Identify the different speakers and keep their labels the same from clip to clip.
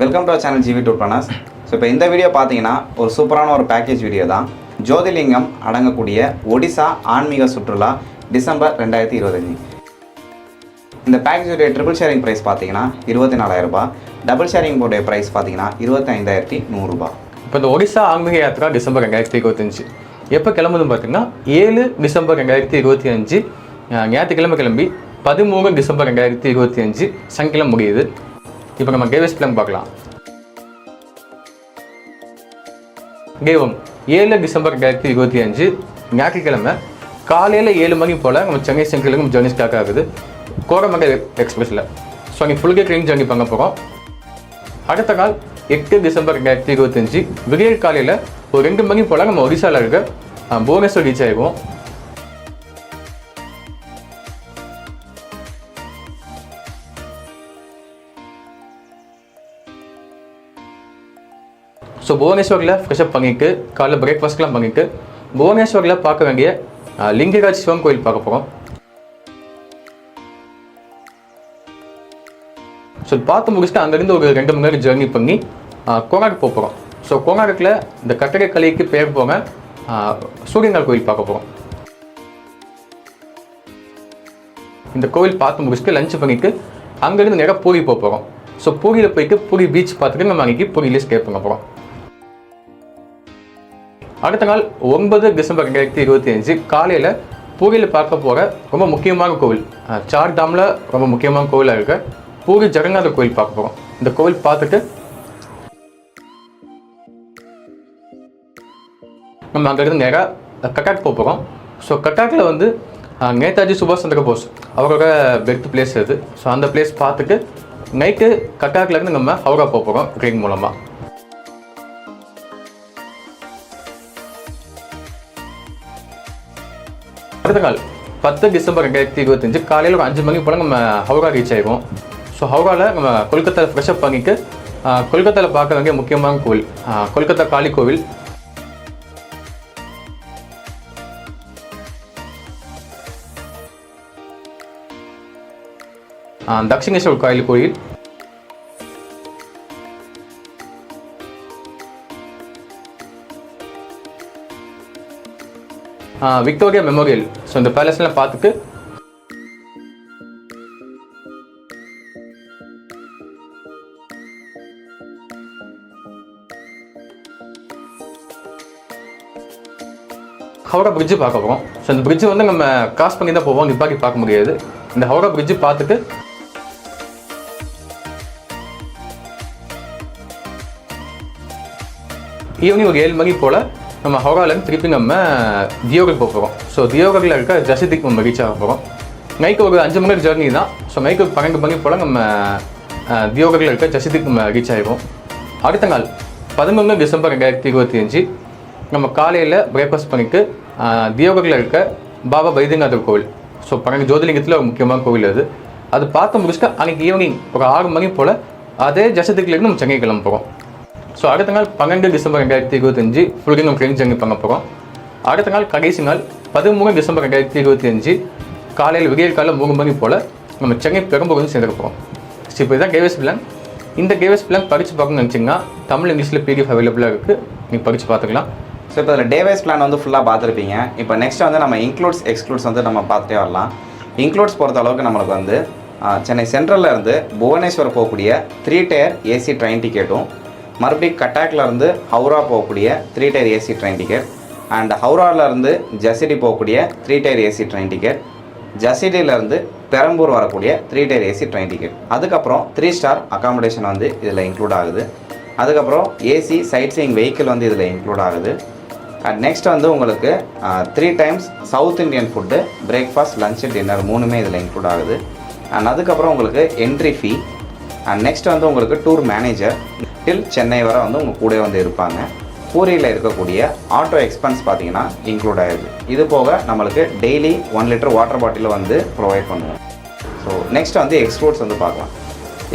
Speaker 1: Welcome to channel GV tour planners so இப்போ இந்த video பார்த்தீங்கன்னா ஒரு சூப்பரான ஒரு பேக்கேஜ் வீடியோ தான். ஜோதிலிங்கம் அடங்கக்கூடிய ஒடிசா ஆன்மீக சுற்றுலா டிசம்பர் ரெண்டாயிரத்தி இருபத்தஞ்சி. இந்த பேக்கேஜுடைய ட்ரிபிள் ஷேரிங் ப்ரைஸ் பார்த்தீங்கன்னா இருபத்தி நாலாயிரரூபா டபுள் ஷேரிங் போடைய ப்ரைஸ் பார்த்தீங்கன்னா இருபத்தி ஐந்தாயிரத்தி நூறுரூபா
Speaker 2: இப்போ இந்த ஒடிசா ஆன்மீக யாத்திரா டிசம்பர் ரெண்டாயிரத்தி இருபத்தஞ்சு. எப்போ கிளம்புதுன்னு பார்த்தீங்கன்னா ஏழு டிசம்பர் ரெண்டாயிரத்தி இருபத்தி அஞ்சு ஞாயிற்றுக்கிழமை கிளம்பி பதிமூணு டிசம்பர் ரெண்டாயிரத்தி இருபத்தி அஞ்சு சங்கிலம் முடியுது. இப்போ நம்ம கேவஸ் பிளான் பார்க்கலாம். கேவம் ஏழு டிசம்பர் ரெண்டாயிரத்தி இருபத்தி அஞ்சு ஞாயிற்றுக்கிழமை காலையில் ஏழு மணி போல் நம்ம சென்னை சென்ட்ரலுக்கும் ஜர்னி ஸ்டார்ட் ஆகுது. கோரமங்கல் எக்ஸ்பிரஸில் ஸோ அங்கே ஃபுல் ட்ரெயின் ஜர்னி பண்ண போகிறோம் அடுத்த நாள் எட்டு டிசம்பர் ரெண்டாயிரத்தி இருபத்தஞ்சி விடியல் காலையில் ஒரு ரெண்டு மணி போல் நம்ம ஒரிசாவில் இருக்க புவனேஸ்வர் ரீச் ஆகிடுவோம் ஸோ புவனேஸ்வரில் ஃப்ரெஷ்அப் பண்ணிட்டு காலைல பிரேக்ஃபாஸ்ட்லாம் பண்ணிட்டு புவனேஸ்வரில் பார்க்க வேண்டிய லிங்கராஜ் சிவன் கோயில் பார்க்க போகிறோம் ஸோ பார்த்து முடிச்சுட்டு அங்கேருந்து ஒரு ரெண்டு மணி நேரம் ஜேர்னி பண்ணி கோனார்க் போக போகிறோம் ஸோ கோனார்க்கில் இந்த கட்டடை கலைக்கு பேர் போக சூரியனார் கோயில் பார்க்க போகிறோம் இந்த கோவில் பார்த்து முடிச்சுட்டு லஞ்ச் பண்ணிட்டு அங்கேருந்து நேராக பூரி போக போகிறோம் ஸோ பூரியில் போயிட்டு பூரி பீச் பார்த்துட்டு நம்ம அன்றைக்கி பூரியிலே ஸ்டே பண்ண போகிறோம் அடுத்த நாள் ஒன்பது டிசம்பர் ரெண்டாயிரத்தி இருபத்தி அஞ்சு காலையில் பூரியில் பார்க்க போகிற ரொம்ப முக்கியமான கோவில் சார் டாமில் ரொம்ப முக்கியமான கோவிலாக இருக்க பூரி ஜெகநாதர் கோவில் பார்க்க போகிறோம் இந்த கோவில் பார்த்துட்டு நம்ம அங்கேருந்து நேராக கட்டாக் போக போகிறோம் ஸோ கட்டாக்கில் வந்து நேதாஜி சுபாஷ் சந்திர போஸ் அவரோட பெர்த் பிளேஸ் அது. ஸோ அந்த பிளேஸ் பார்த்துட்டு நைட்டு கட்டாக்லேருந்து நம்ம ஹவுரா போக போகிறோம் ட்ரெயின் மூலமாக அடுத்த நாள் பத்து டிசம்பர் ரெண்டாயிரத்தி இருபத்தஞ்சு காலையில் ஒரு அஞ்சு மணி போல் நம்ம ஹவுரா ரீச் ஆகிடுவோம் ஸோ ஹவுராவில் நம்ம கொல்கத்தாவில் ஃப்ரெஷ்அப் பண்ணிட்டு கொல்கத்தாவில் பார்க்க வேண்டிய முக்கியமான கோவில் கொல்கத்தா காளி கோவில். தக்ஷிணேஸ்வர் கோயில் கோயில். Victoria Memorial. ஸோ இந்த பேலஸ்லாம் பார்த்துட்டு ஹவுரா பிரிட்ஜு பார்க்க போகிறோம் ஸோ இந்த பிரிட்ஜு வந்து நம்ம கிராஸ் பண்ணி தான் போவோம் நிப்பாக்கி பார்க்க முடியாது. இந்த ஹவுரா பிரிட்ஜு பார்த்துட்டு ஈவினிங் ஒரு ஏழு மணி போல் நம்ம ஹவுராலேருந்து திருப்பி நம்ம தியோகர் போக போகிறோம் ஸோ தியோகரில் இருக்க ஜசிதிக்கு நம்ம ரீச் ஆக போகிறோம் நைக்கு ஒரு அஞ்சு மணி ஜேர்னி தான். ஸோ நைக்கு பன்னெண்டு மணி போல் நம்ம தியோகரில் இருக்க ஜசிதிக்கு நம்ம ரீச் ஆகிடுவோம் அடுத்த நாள் பதினொன்று டிசம்பர் ரெண்டாயிரத்தி இருபத்தி அஞ்சு நம்ம காலையில் பிரேக்ஃபாஸ்ட் பண்ணிட்டு தியோகரில் இருக்க பாபா வைத்தியநாதர் கோவில். ஸோ பன்னெண்டு ஜோதிலிங்கத்தில் ஒரு முக்கியமான கோவில் அது. அது பார்த்து முடிச்சுட்டு அன்றைக்கி ஈவினிங் ஒரு ஆறு மணி போல் அதே ஜசத்துக்குலேருந்து நம்ம சென்னை கிளம்ப போகிறோம் ஸோ அடுத்த நாள் பன்னெண்டு டிசம்பர் ரெண்டாயிரத்தி இருபத்தஞ்சு ஃபுல்கி நம்ம ட்ரெயின் ஜர்னி பண்ண போகிறோம் அடுத்த நாள் கடைசி நாள் பதிமூணு டிசம்பர் ரெண்டாயிரத்தி இருபத்தி அஞ்சு காலையில் விடியல் காலையில் மூணு மணி போல் நம்ம சென்னை பெரும்பூர் வந்து போகிறோம் ஸோ இப்போ இதுதான் கேவிஎஸ் பிளான் இந்த கேவிஎஸ் பிளான் படித்து பார்க்கணும்னு நினச்சிங்கன்னா தமிழ் இங்கிலீஷில் பிடிஎஃப் அவைலபிளாக இருக்குது நீங்கள் படித்து பார்த்துக்கலாம்.
Speaker 1: ஸோ இப்போ அதில் டேவைஸ் பிளான் வந்து ஃபுல்லாக பார்த்துருப்பீங்க. இப்போ நெக்ஸ்ட் வந்து நம்ம இன்க்ளூட்ஸ் எக்ஸ்க்ளூட்ஸ் வந்து நம்ம பார்த்துட்டே வரலாம். இன்க்ளூட்ஸ் பொறுத்த அளவுக்கு நம்மளுக்கு வந்து சென்னை சென்ட்ரல்ல இருந்து புவனேஸ்வர் போகக்கூடிய த்ரீ டயர் ஏசி ட்ரெயின் டிக்கெட்டும் மறுபடியும் கட்டாக்லேருந்து ஹவுரா போகக்கூடிய three tier AC train ticket and ஹவுராவிலேருந்து Jasidih போகக்கூடிய three tier AC train ticket ஜசிடியிலேருந்து Perambur வரக்கூடிய three tier AC train ticket அதுக்கப்புறம் த்ரீ ஸ்டார் அகாமடேஷன் வந்து இதில் இன்க்ளூட் ஆகுது. அதுக்கப்புறம் ஏசி சைட் சீயிங் வெஹிக்கிள் வந்து இதில் இன்க்ளூட் ஆகுது. அண்ட் நெக்ஸ்ட் வந்து உங்களுக்கு three times south Indian food breakfast lunch dinner மூணுமே இதில் இன்க்ளூட் ஆகுது. அண்ட் அதுக்கப்புறம் உங்களுக்கு என்ட்ரி ஃபீ அண்ட் நெக்ஸ்ட் வந்து உங்களுக்கு டூர் மேனேஜர் டில் சென்னை வரை வந்து உங்கள் கூட வந்து இருப்பாங்க. பூரியில் இருக்கக்கூடிய ஆட்டோ எக்ஸ்பென்ஸ் பார்த்தீங்கன்னா இன்க்ளூட் ஆகிடுது இது போக நம்மளுக்கு daily one litre water bottle வந்து ப்ரொவைட் பண்ணுவோம். ஸோ நெக்ஸ்ட் வந்து எக்ஸ்க்ளூட்ஸ் வந்து பார்க்கலாம்.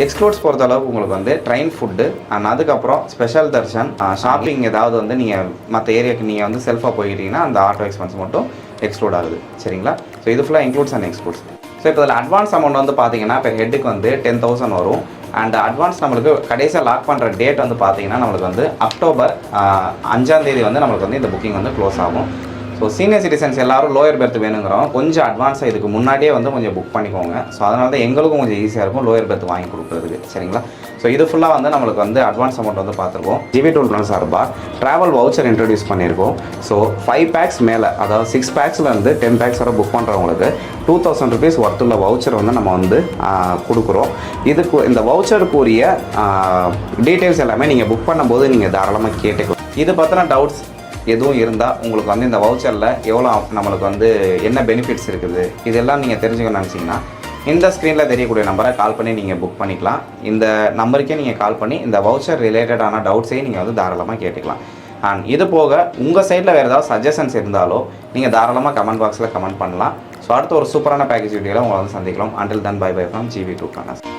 Speaker 1: எக்ஸ்க்ளூட்ஸ் பொறுத்த அளவுக்கு உங்களுக்கு வந்து ட்ரெயின் ஃபுட்டு அண்ட் அதுக்கப்புறம் ஸ்பெஷல் தர்ஷன் ஷாப்பிங் ஏதாவது வந்து நீங்கள் மற்ற ஏரியாவுக்கு நீங்கள் வந்து செல்ஃபாக போயிட்டீங்கன்னா அந்த ஆட்டோ எக்ஸ்பென்ஸ் மட்டும் எக்ஸ்க்ளூட் ஆகுது. சரிங்களா? ஸோ இது ஃபுல்லாக இன்க்ளூட்ஸ் அண்ட் எக்ஸ்க்ளூட்ஸ் ஸோ இப்போ இதில் அட்வான்ஸ் அமௌண்ட் வந்து பார்த்தீங்கன்னா இப்போ ஹெட்டுக்கு வந்து டென் தௌசண்ட் வரும். அண்ட் அட்வான்ஸ் நம்மளுக்கு கடைசியாக லாக் பண்ணுற டேட் வந்து பார்த்தீங்கன்னா நம்மளுக்கு வந்து அக்டோபர் ஆஹ், அஞ்சாம் தேதி வந்து நம்மளுக்கு வந்து இந்த புக்கிங் வந்து க்ளோஸ் ஆகும். ஸோ சீனியர் சிட்டிசன்ஸ் எல்லாரும் லோயர் பெர்த் வேணுங்கிறோம் கொஞ்சம் அட்வான்ஸாக இதுக்கு முன்னாடியே வந்து கொஞ்சம் புக் பண்ணிக்கோங்க. ஸோ அதனால தான் எங்களுக்கும் கொஞ்சம் ஈஸியாக இருக்கும் லோயர் பெர்த் வாங்கி கொடுக்குறதுக்கு. சரிங்களா? ஸோ இது ஃபுல்லாக வந்து நம்மளுக்கு வந்து அட்வான்ஸ் அமௌண்ட் வந்து பார்த்துருக்கோம். ஜிபி டூல் பிளான் சார்பாக ட்ராவல் வவுச்சர் இன்ட்ரடியூஸ் பண்ணியிருக்கோம். ஸோ ஃபைவ் பேக்ஸ் மேலே அதாவது சிக்ஸ் பேக்ஸ்லேருந்து டென் பேக்ஸ் வரை புக் பண்ணுறவங்களுக்கு டூ தௌசண்ட் ருபீஸ் ஒர்த்துள்ள வவுச்சர் வந்து நம்ம வந்து கொடுக்குறோம். இதுக்கு இந்த வவுச்சருக்குரிய டீட்டெயில்ஸ் எல்லாமே நீங்கள் புக் பண்ணும்போது நீங்கள் தாராளமாக கேட்டுக்கணும் இது பற்றின டவுட்ஸ் எதுவும் இருந்தால் உங்களுக்கு வந்து இந்த வவுச்சரில் எவ்வளோ நம்மளுக்கு வந்து என்ன பெனிஃபிட்ஸ் இருக்குது இதெல்லாம் நீங்கள் தெரிஞ்சுக்கணும்னு நினச்சிங்கன்னா இந்த ஸ்க்ரீனில் தெரியக்கூடிய நம்பரை கால் பண்ணி நீங்கள் புக் பண்ணிக்கலாம். இந்த நம்பருக்கே நீங்கள் கால் பண்ணி இந்த வவுச்சர் ரிலேட்டடான டவுட்ஸையும் நீங்கள் வந்து தாராளமாக கேட்டுக்கலாம். அண்ட் இது போக உங்கள் சைடில் வேறு ஏதாவது சஜஷன்ஸ் இருந்தாலோ நீங்கள் தாராளமாக கமெண்ட் பாக்ஸில் கமெண்ட் பண்ணலாம். ஸோ அடுத்த ஒரு சூப்பரான பேக்கேஜ் வீடியோவில் உங்களை வந்து சந்திக்கலாம் until then bye bye from GV two கனஸ்